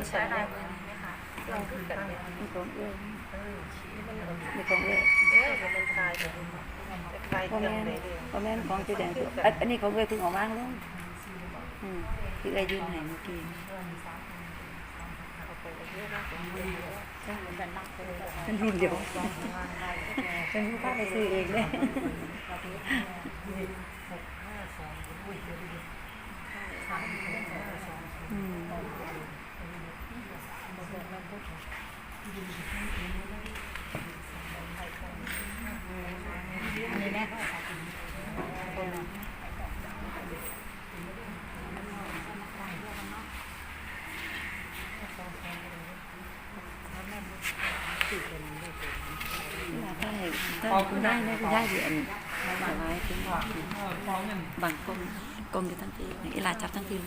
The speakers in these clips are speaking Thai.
ที่ใช้ลายมือนี้ไหมคะลองขึ้นกันเนี่ยมีของเอื้อยเออชี้มันเอามีของเอื้อยเอ๊ะมันเป็นคลายแบบจะคลายพ่อเกิแม่นนเลยเดียวพ่อแม่นของที่แดงคืออันอันนี้ของเอื้อยเพิ่งเออกมาลงอืมคือเอื้อยยืนให้เมื่อกี้เอาไปเรื่อยๆนะผมไม่รู้ว่าใช่มันดันนักเลยฉันรุ่นเดียวฉันรู้พาไปซื้อเองเลยอื มได้ได้คุณได้ได้คุณได้ดี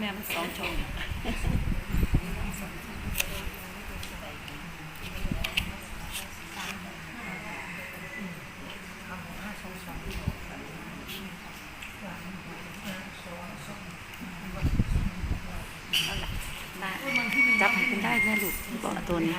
แม่มันสองชงจับให้นได้แม่ลูกบอกตัวนี้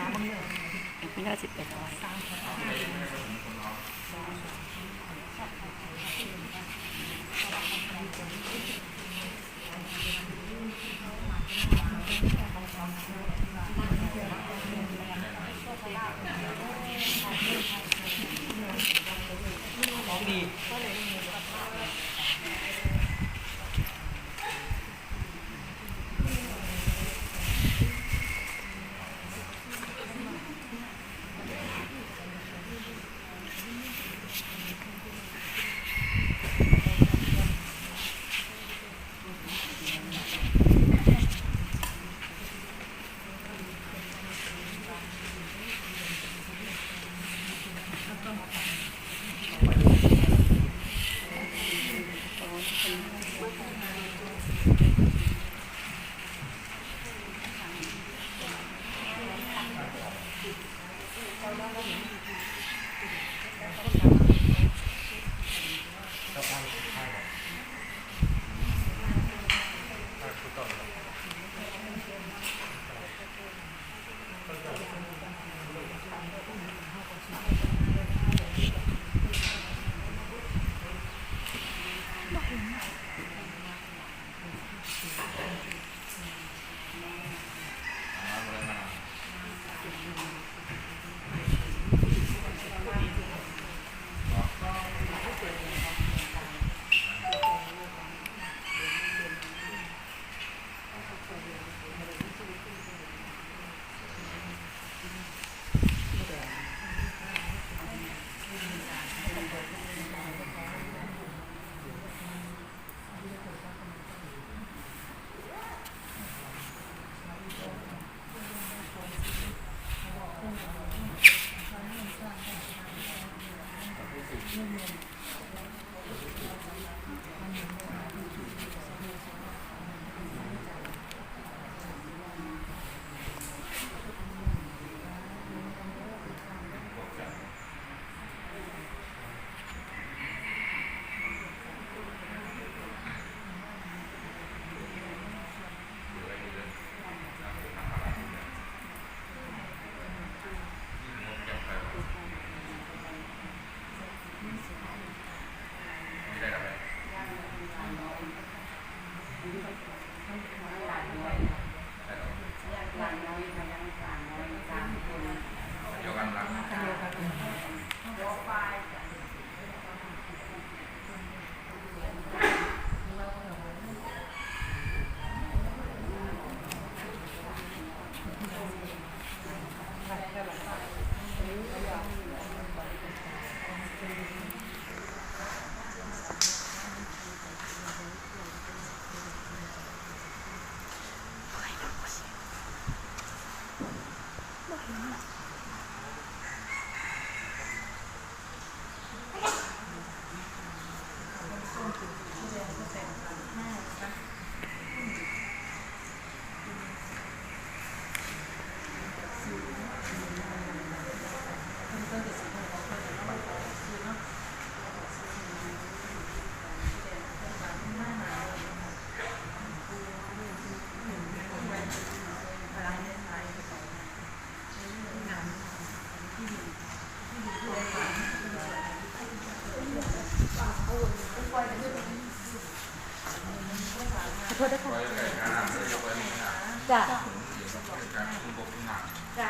จ้ะ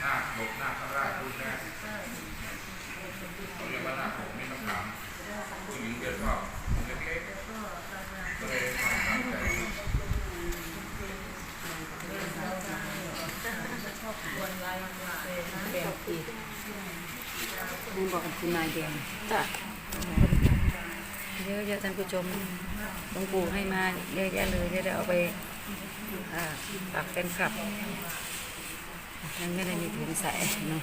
หน้าบกหน้าข้างล่างรูปแรกเขาเรียกว่าหน้าบกไม่ต้องถามผู้หญิงจะชอบเล็กๆก็เลยทำตามใจ นี่บอกกับ คุณนายแดงจ้ะเยอะแยะท่านผู้ชมหลวงปู่ให้มาเยอะแยะเลยจะได้เอาไปอ่าฝากแฟนคลับยังไม่ได้มีถุงใส่เนาะ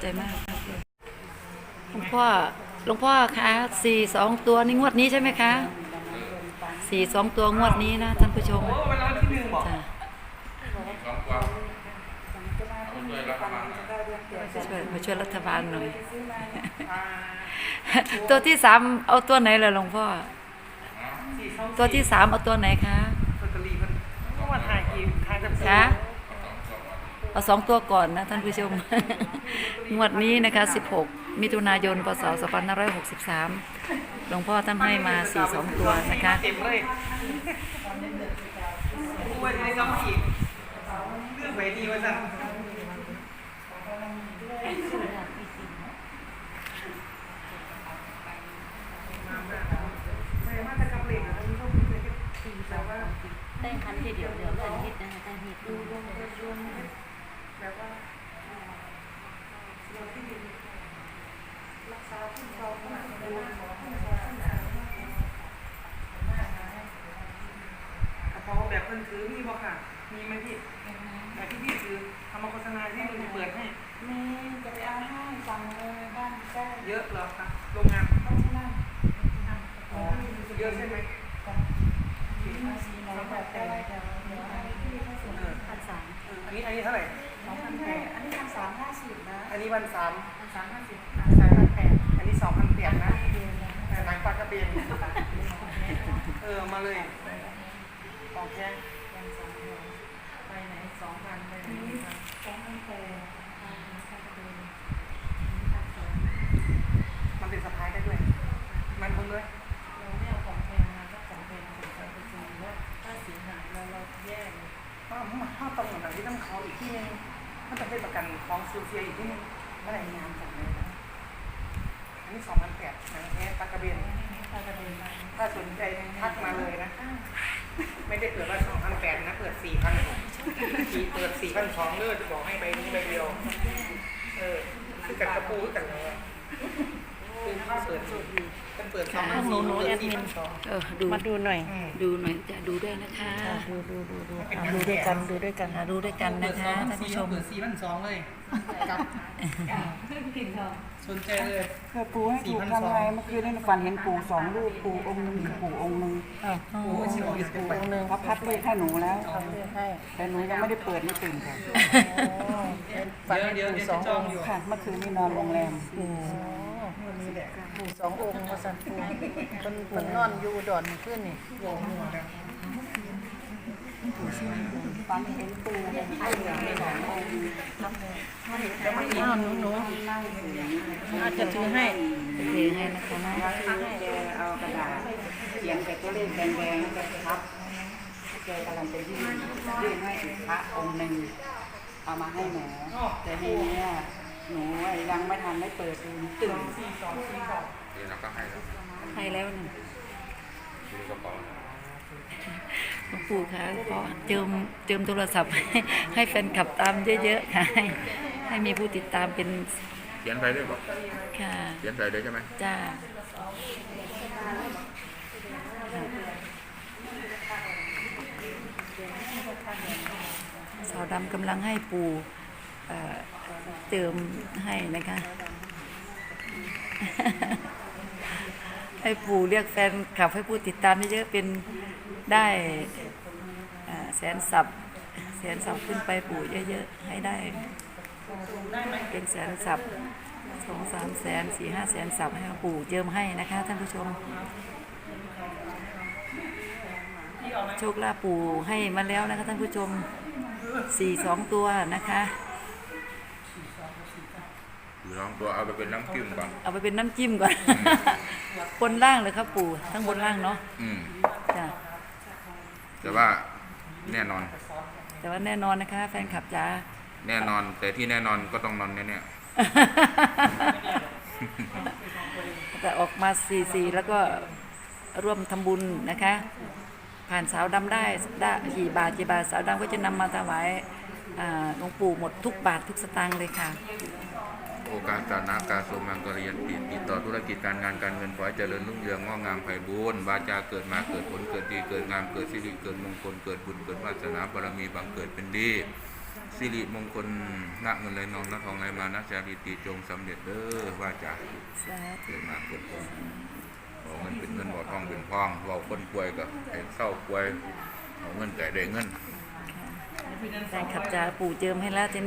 ใจมากหลวงพ่อหลวงพ่อคะสี่สองตัวนี่งวดนี้ใช่ไหมคะสี่สองตัวงวดนี้นะท่านผู้ชม ช่วยมาช่วยรัฐบาลหน่อย ตัวที่สามเอาตัวไหนเลยหลวงพ่อสี่สองตัวที่สามเอาตัวไหนคะลอตเตอรี่มันเมื่อวันถ่ายกี่ถ่ายกับคะเอาสองตัวก่อนนะท่านผู้ชม งวดนี้นะคะ 16 มิถุนายน พศ 2563 หลวงพ่อท่านให้มา 42 ตัวนะคะเต็มเลยผู้ว่าจะได้กำมาอีกเรื่องไหนดีวะจ๊ะไม่ว่าจ ได้คันทีเดียวเดี๋ยวเงินฮิตนะคะได้ฮิตดูรวมรวมแบบว่าเราที่รักษาผู้ครองหนักดูขอผู้ครองหนักกระเป๋าแบบเพิ่นถือมีบ่ค่ะ มีไหมพี่แบบที่พี่ถือทำมาโฆษณาที่มันเปิดให้ สั่งเลยบ้านใกล้เยอะเหรอคะโรงงานต้องที่นั่นอ๋อเยอะใช่ไหมสีไหนแบบแต่เดี๋ยวเดี๋ยวให้พี่เขาส่งพันสามเอออันนี้อันนี้เท่าไหร่สองพันแปดอันนี้พันสามห้าสิบนะ อันนี้วันสามพันสามห้าสิบสายพันแปดอันนี้สองพันแปดนะเดือนนะแต่หนังปลากระเบนเออมาเลยของแท้ยังสามเดือนไปไหนสองพันไปไหนสองพันแปดพันพันเดือนพันสอง มัน เป็นสะพายได้ด้วย มันคงด้วยเราไม่เอาของแพงมาถ้าของแพงสนใจไปซื้อว่าถ้าสีหายเราเราแยกเลยว่ามันถ้าตรงกับที่ต้องเขาอีกที่นึงมันจะเป็นประกันของซูเซียอีกที่นึงเมื่อไหร่งานจังเลยนะอันนี้สองพันแปดหนังแท้ปลากระเบนถ้ากระเด็นมาถ้าสนใจทักมาเลยนะไม่ได้เปิดว่าสองพันแปดนะเปิดสี่พันเปิดสี่พันสองเลือจะบอกให้ใบนี้ใบเดียว เออคือกับกระปูคือกันเลยคือถ้าเปิดกันเปิดสองพันสี่เปิดสี่พันสองเออดูมาดูหน่อยดูหน่อยจะดูด้วยนะคะดูดูดูดูอะดูด้วยกันดูด้วยกันอ่าดูด้วยกันนะคะท่านผู้ชมเปิดสี่พันสองเลยกับสนใจเลย เพื่อปูให้ถูกทำไงเมื่อคืนนี่ฝันเห็นปู่สองรูปปู่องค์หนึ่งกับปู่องค์หนึ่งโอ้ยชิวอีกปู่ไปองค์หนึ่งเขาพัดเลขให้หนูแล้วให้แต่หนูยังไม่ได้เปิดไม่ตื่นค่ะเดี๋ยวเดี๋ยวเดี๋ยวจะจองอยู่ค่ะเมื่อคืนนี่นอนโรงแรม นี่แหละปู่สององค์มาสันปูมันมันนอนอยู่ดอนขึ้นนี่ฝันเห็นปู่ให้หนูสององค์อ้าวหนูหนูอาจจะถือให้ถือให้นะคะนะแล้วคือแกเอากระดาษเขียนแต่ตัวเลขแดงๆแล้วก็ทับแกกำลังจะยื่นยื่นให้พระองค์หนึ่งเอามาให้หนูแต่ทีนี้ หนูยังไม่ทันได้เปิดดูตื่นสี่สองสี่สองเดี๋ยวเราก็ให้แล้วให้แล้วนะดูกระเป๋าหลวงปู่คะขอเจิมเจิมโทรศัพท์ให้ให้แฟนขับตามเยอะๆค่ะให้ให้มีผู้ติดตามเป็นเขียนไปด้วยบอกค่ะเขียนไปเลยใช่ไหมจ้าสาวดำกำลังให้ปู่ เติมให้นะคะ ให้ปู่เรียกแฟนขับให้ผู้ติดตามเยอะๆเป็นได้แสนสับแสนสับขึ้นไปปู่เยอะๆให้ได้ เป็นแสนสับสองสามแสนสี่ห้าแสนสับให้ปู่เจิมให้นะคะ ท่านผู้ชมโชคลาภปู่ให้มาแล้วนะคะท่านผู้ชมสี่สองตัวนะคะ อยู่ลองตัวเอาไปเป็นน้ำจิ้มก่อน เอาไปเป็นน้ำจิ้มก่อนบนล่างเลยครับปู่ทั้งบนล่างเนาะอืมจ้ะแต่ว่าแน่นอน แต่ว่าแน่นอนนะคะ แฟนคลับจ๋าแน่นอน แต่ที่แน่นอนก็ต้องนอนแน่แต่ออกมาสี่สี่แล้วก็ร่วมทำบุญนะคะ ผ่านสาวดำได้ได้กี่บาทกี่บาทสาวดำก็จะนำมาถวายอ่าหลวงปู่หมดทุกบาททุกสตางค์เลยค่ะๆ โอกาสตานาการสมังกรยันติติดต่อธุรกิจการงานการเงินขอให้เจริญรุ่งเรืองงอกงามไพบูรณ์วาจาเกิดมาเกิดผลเกิดดีเกิดงามเกิดสิริเกิดมงคลเกิดบุญเกิดวาสนาบารมีบังเกิดเป็นดีสิริมงคลนักเงินไหลนองนักทองไหลมานักจารีติจงสำเร็จเด้อวาจาเกิดมาเกิดผลเอาเงินเป็นเงินบ่ทองเป็นทองเราคนป่วยก็ให้เศร้าป่วยเอาเงินไก่ได้เงินแฟนคลับจาปู่เจิมให้แล้วเจน